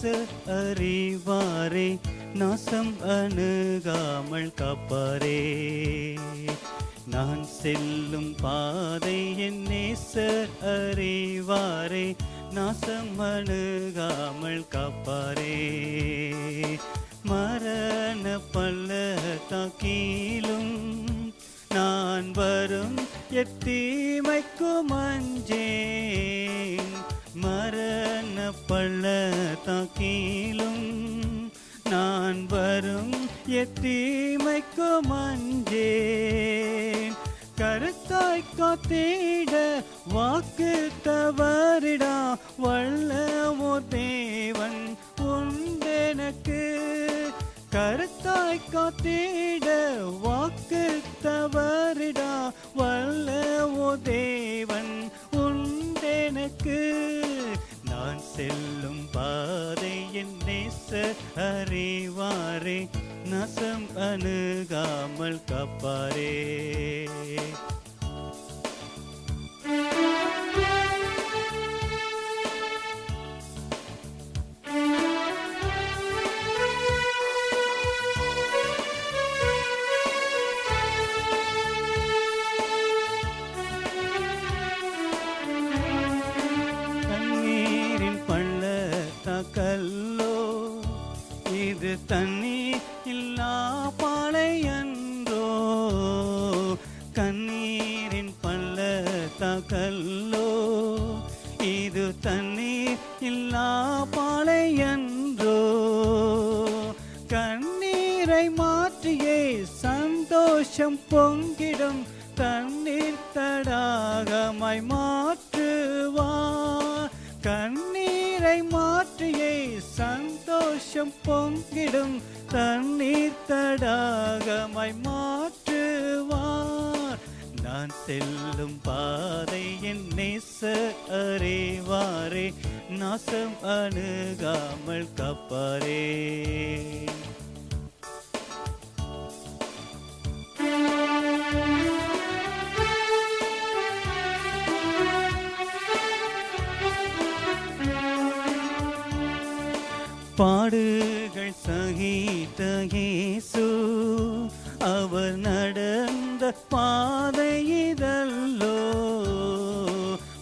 செல்லும் அறிவாரே நாசம் அணுகாமல் காப்பாரே. நான் செல்லும் பாதையின் நேசர் அறிவாரே நாசம் அணுகாமல் காப்பாரே. மரண பல்ல தாக்கீலும் நான் வரும் எத்தீமைக்கும் அஞ்சே மரண பள்ள தாக்கீலும் நான் வரும் எத்தீமைக்கும் அஞ்சேன் கருத்தாய் காத்தீட வாக்கு தவறிடா வல்லமோ தேவன் உண்டெனக்கு. கருத்தாய் காத்தீட வாக்கு தவறிடா வல்லமோ தேவன் உண்டெனக்கு. நான் செல்லும் பாதை என் நேச அறிவாரே நசம் அணுகாமல் கப்பாரே. பற்றியே சந்தோஷம் பொங்கிடும். தண்ணீர் தடாகமாய் மாற்றுவார் கண்ணீரை மாற்றியே சந்தோஷம் பொங்கிடும். தண்ணீர் தடாகமாய் மாற்றுவார் நான் செல்லும் பாதை என் நேச அறிவாரே. நாசம் அணுகாமல் கப்பாரே. பாடுகள் சகித்த இயேசு அவர் நடந்த பாதை இதல்லோ.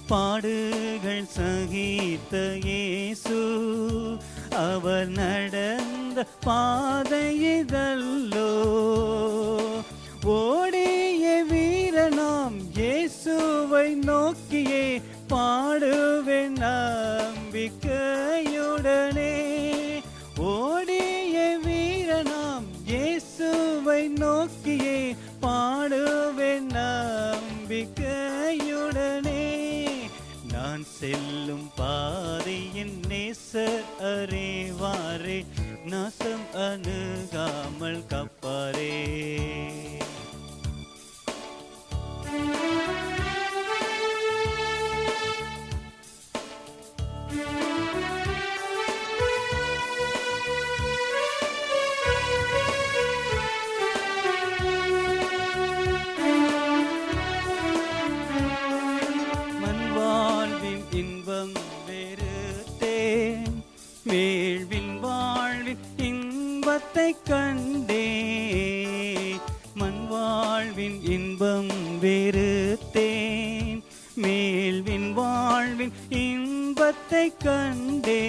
பாடுகள் சகித்த இயேசு அவர் நடந்த பாதை இதல்லோ. ஓடிய வீரனாம் இயேசுவை நோக்கியே பாடுவேன் நம்பிக்கையுடனே நான் செல்லும் பாதையின் நேசர் அறிவாரே. நாசம் அணுகாமல் கப்பாரே இன்பத்தை கண்டே.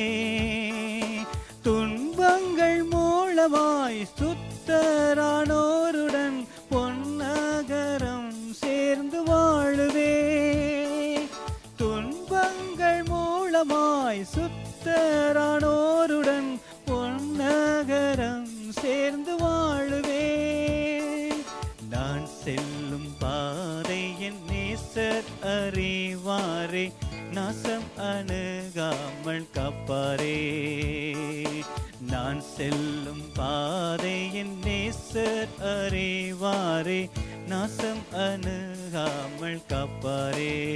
துன்பங்கள் மூலமாய் சுத்தரானோருடன் நாசம் அணுகாமல் காப்பாரே. நான் செல்லும் பாதையின் நேசர் அறிவாரே. நாசம் அணுகாமல் காப்பாரே.